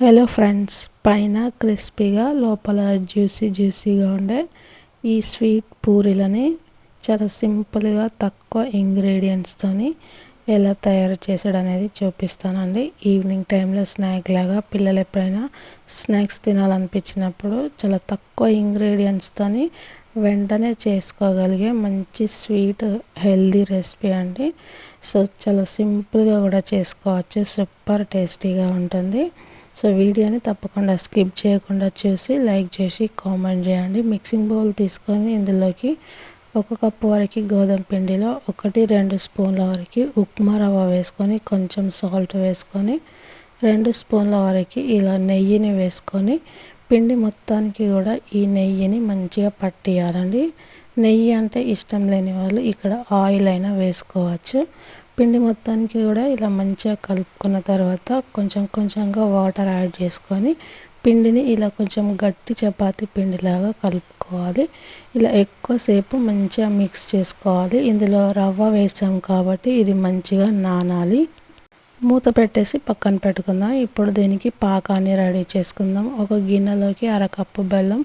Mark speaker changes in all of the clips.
Speaker 1: Hello friends పైన క్రిస్పీగా లోపల జ్యూసీ జ్యూసీగా ఉండే ఈ స్వీట్ పూరీలని చాలా సింపుల్గా తక్కువ ఇంగ్రీడియంట్స్తోని ఎలా తయారు చేసాడు అనేది చూపిస్తానండి. ఈవినింగ్ టైంలో స్నాక్ లాగా పిల్లలు ఎప్పుడైనా స్నాక్స్ తినాలనిపించినప్పుడు చాలా తక్కువ ఇంగ్రీడియంట్స్తోని వెంటనే చేసుకోగలిగే మంచి స్వీట్ హెల్దీ రెసిపీ అండి. సో చాలా సింపుల్గా కూడా చేసుకోవచ్చు సూపర్ టేస్టీగా ఉంటుంది. సో వీడియోని తప్పకుండా స్కిప్ చేయకుండా చూసి లైక్ చేసి కామెంట్ చేయండి. మిక్సింగ్ బౌల్ తీసుకొని ఇందులోకి ఒక కప్పు వరకు గోధుమ పిండిలో ఒకటి రెండు స్పూన్ల వరకు ఉప్మా రవ్వ వేసుకొని కొంచెం సాల్ట్ వేసుకొని రెండు స్పూన్ల వరకు ఇలా నెయ్యిని వేసుకొని పిండి మొత్తానికి కూడా ఈ నెయ్యిని మంచిగా పట్టియాలండి. నెయ్యి అంటే ఇష్టం లేని వాళ్ళు ఇక్కడ ఆయిల్ అయినా వేసుకోవచ్చు. పిండి మొత్తానికి కూడా ఇలా మంచిగా కలుపుకున్న తర్వాత కొంచెం కొంచెంగా వాటర్ యాడ్ చేసుకొని పిండిని ఇలా కొంచెం గట్టి చపాతి పిండిలాగా కలుపుకోవాలి. ఇలా ఎక్కువసేపు మంచిగా మిక్స్ చేసుకోవాలి. ఇందులో రవ్వ వేసాం కాబట్టి ఇది మంచిగా నానాలి. మూత పెట్టేసి పక్కన పెట్టుకుందాం. ఇప్పుడు దీనికి పాకాన్ని రెడీ చేసుకుందాం. ఒక గిన్నెలోకి అరకప్పు బెల్లం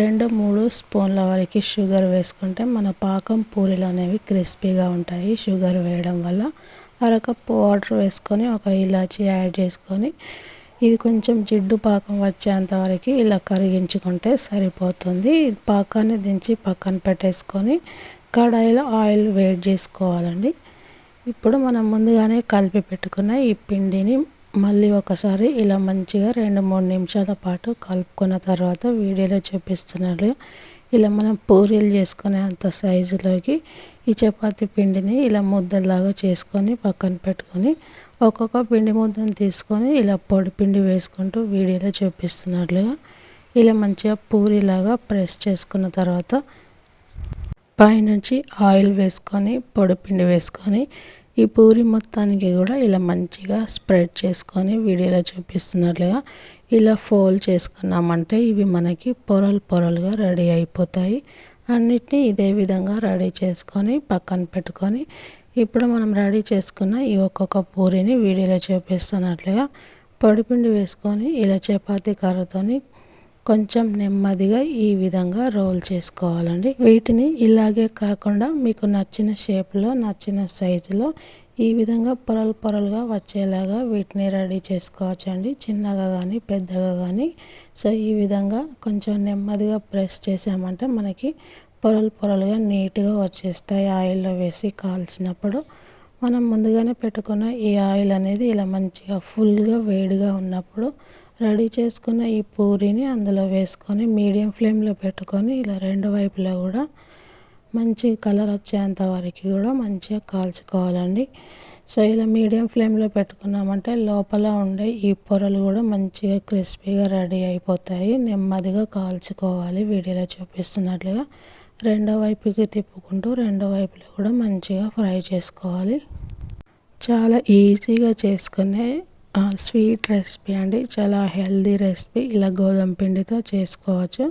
Speaker 1: రెండు మూడు స్పూన్ల వరకు షుగర్ వేసుకుంటే మన పాకం పూరీలు అనేవి క్రిస్పీగా ఉంటాయి. షుగర్ వేయడం వల్ల అరకప్పు వాటర్ వేసుకొని ఒక ఇలాచి యాడ్ చేసుకొని ఇది కొంచెం జిడ్డు పాకం వచ్చేంత వరకు ఇలా కరిగించుకుంటే సరిపోతుంది. పాకాన్ని దించి పక్కన పెట్టేసుకొని కడాయిలో ఆయిల్ వేడి చేసుకోవాలండి. ఇప్పుడు మనం ముందుగానే కలిపి పెట్టుకున్న ఈ పిండిని మళ్ళీ ఒకసారి ఇలా మంచిగా రెండు మూడు నిమిషాల పాటు కలుపుకున్న తర్వాత వీడియోలో చూపిస్తున్నారు ఇలా మనం పూరీలు చేసుకునే అంత సైజులోకి ఈ చపాతీ పిండిని ఇలా ముద్దలాగా చేసుకొని పక్కన పెట్టుకొని ఒక్కొక్క పిండి ముద్దను తీసుకొని ఇలా పొడి పిండి వేసుకుంటూ వీడియోలో చూపిస్తున్నట్లుగా ఇలా మంచిగా పూరీలాగా ప్రెస్ చేసుకున్న తర్వాత పైనుంచి ఆయిల్ వేసుకొని పొడిపిండి వేసుకొని ఈ పూరి మొత్తానికి కూడా ఇలా మంచిగా స్ప్రెడ్ చేసుకొని వీడియోలో చూపిస్తున్నట్లుగా ఇలా ఫోల్డ్ చేసుకున్నామంటే ఇవి మనకి పొరలు పొరలుగా రెడీ అయిపోతాయి. అన్నిటినీ ఇదే విధంగా రెడీ చేసుకొని పక్కన పెట్టుకొని ఇప్పుడు మనం రెడీ చేసుకున్న ఈ ఒక్కొక్క పూరిని వీడియోలో చూపిస్తున్నట్లుగా పొడిపిండి వేసుకొని ఇలా చపాతీ కర్రతోని కొంచెం నెమ్మదిగా ఈ విధంగా రోల్ చేసుకోవాలండి. వీటిని ఇలాగే కాకుండా మీకు నచ్చిన షేప్లో నచ్చిన సైజులో ఈ విధంగా పొరలు పొరలుగా వచ్చేలాగా వీటిని రెడీ చేసుకోవచ్చు అండి చిన్నగా కానీ పెద్దగా కానీ సో ఈ విధంగా కొంచెం నెమ్మదిగా ప్రెస్ చేసామంటే మనకి పొరలు పొరలుగా నీట్గా వచ్చేస్తాయి. ఆయిల్లో వేసి కాల్చినప్పుడు మనం ముందుగానే పెట్టుకున్న ఈ ఆయిల్ అనేది ఇలా మంచిగా ఫుల్గా వేడిగా ఉన్నప్పుడు రెడీ చేసుకున్న ఈ పూరిని అందులో వేసుకొని మీడియం ఫ్లేమ్లో పెట్టుకొని ఇలా రెండు వైపులా కూడా మంచి కలర్ వచ్చేంత వరకు కూడా మంచిగా కాల్చుకోవాలండి. సో ఇలా మీడియం ఫ్లేమ్లో పెట్టుకున్నామంటే లోపల ఉండే ఈ పొరలు కూడా మంచిగా క్రిస్పీగా రెడీ అయిపోతాయి. నెమ్మదిగా కాల్చుకోవాలి. వీడియోలో చూపిస్తున్నట్లుగా రెండో వైపుకి తిప్పుకుంటూ రెండో వైపులో కూడా మంచిగా ఫ్రై చేసుకోవాలి. చాలా ఈజీగా చేసుకునే స్వీట్ రెసిపీ అండి. చాలా హెల్దీ రెసిపీ. ఇలా గోధుమ పిండితో చేసుకోవచ్చు.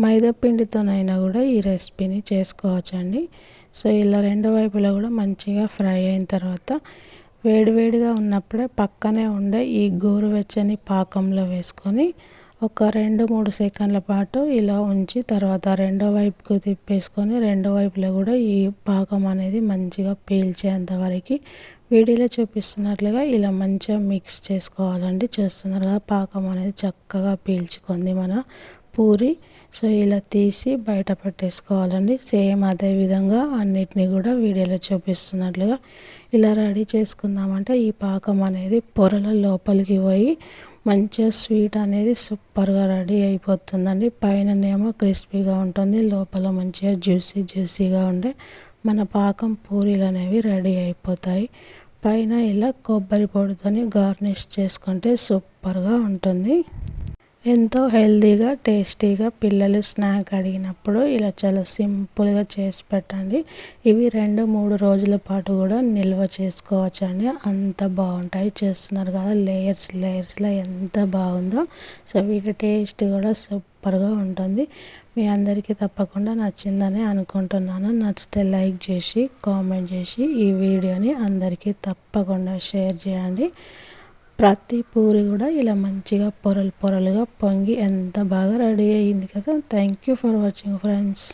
Speaker 1: మైదా పిండితోనైనా కూడా ఈ రెసిపీని చేసుకోవచ్చు అండి సో ఇలా రెండు వైపులా కూడా మంచిగా ఫ్రై అయిన తర్వాత వేడివేడిగా ఉన్నప్పుడే పక్కనే ఉండే ఈ గోరువెచ్చని పాకంలో వేసుకొని ఒక రెండు మూడు సెకండ్ల పాటు ఇలా ఉంచి తర్వాత రెండో వైపుకు తిప్పేసుకొని రెండో వైపులో కూడా ఈ పాకం అనేది మంచిగా పీల్చేంత వరకు వీడియోలో చూపిస్తున్నట్లుగా ఇలా మంచిగా మిక్స్ చేసుకోవాలండి. చూస్తున్నారు కదా పాకం అనేది చక్కగా పీల్చుకుంది మన పూరి. సో ఇలా తీసి బయట పెట్టేసుకోవాలండి. సేమ్ అదే విధంగా అన్నిటినీ కూడా వీడియోలో చూపిస్తున్నట్లుగా ఇలా రెడీ చేసుకుందామంటే ఈ పాకం అనేది పొరల లోపలికి పోయి మంచిగా స్వీట్ అనేది సూపర్గా రెడీ అయిపోతుందండి. పైన ఏమో క్రిస్పీగా ఉంటుంది లోపల మంచిగా జ్యూసీ జ్యూసీగా ఉండే మన పాకం పూరీలు అనేవి రెడీ అయిపోతాయి. పైన ఇలా కొబ్బరి పొడితోని గార్నిష్ చేసుకుంటే సూపర్గా ఉంటుంది. ఎంతో హెల్తీగా టేస్టీగా పిల్లలు స్నాక్ అడిగినప్పుడు ఇలా చాలా సింపుల్గా చేసి పెట్టండి. ఇవి రెండు మూడు రోజుల పాటు కూడా నిల్వ చేసుకోవచ్చు అండి అంత బాగుంటాయి. చేస్తున్నారు కదా లేయర్స్ లేయర్స్లో ఎంత బాగుందో. సో వీటి టేస్ట్ కూడా సూపర్గా ఉంటుంది. మీ అందరికీ తప్పకుండా నచ్చిందని అనుకుంటున్నాను. నచ్చితే లైక్ చేసి కామెంట్ చేసి ఈ వీడియోని అందరికీ తప్పకుండా షేర్ చేయండి. ప్రతి పూరి కూడా ఇలా మంచిగా పొరలు పొరలుగా పొంగి ఎంత బాగా రెడీ అయ్యింది కదా. Thank you for watching friends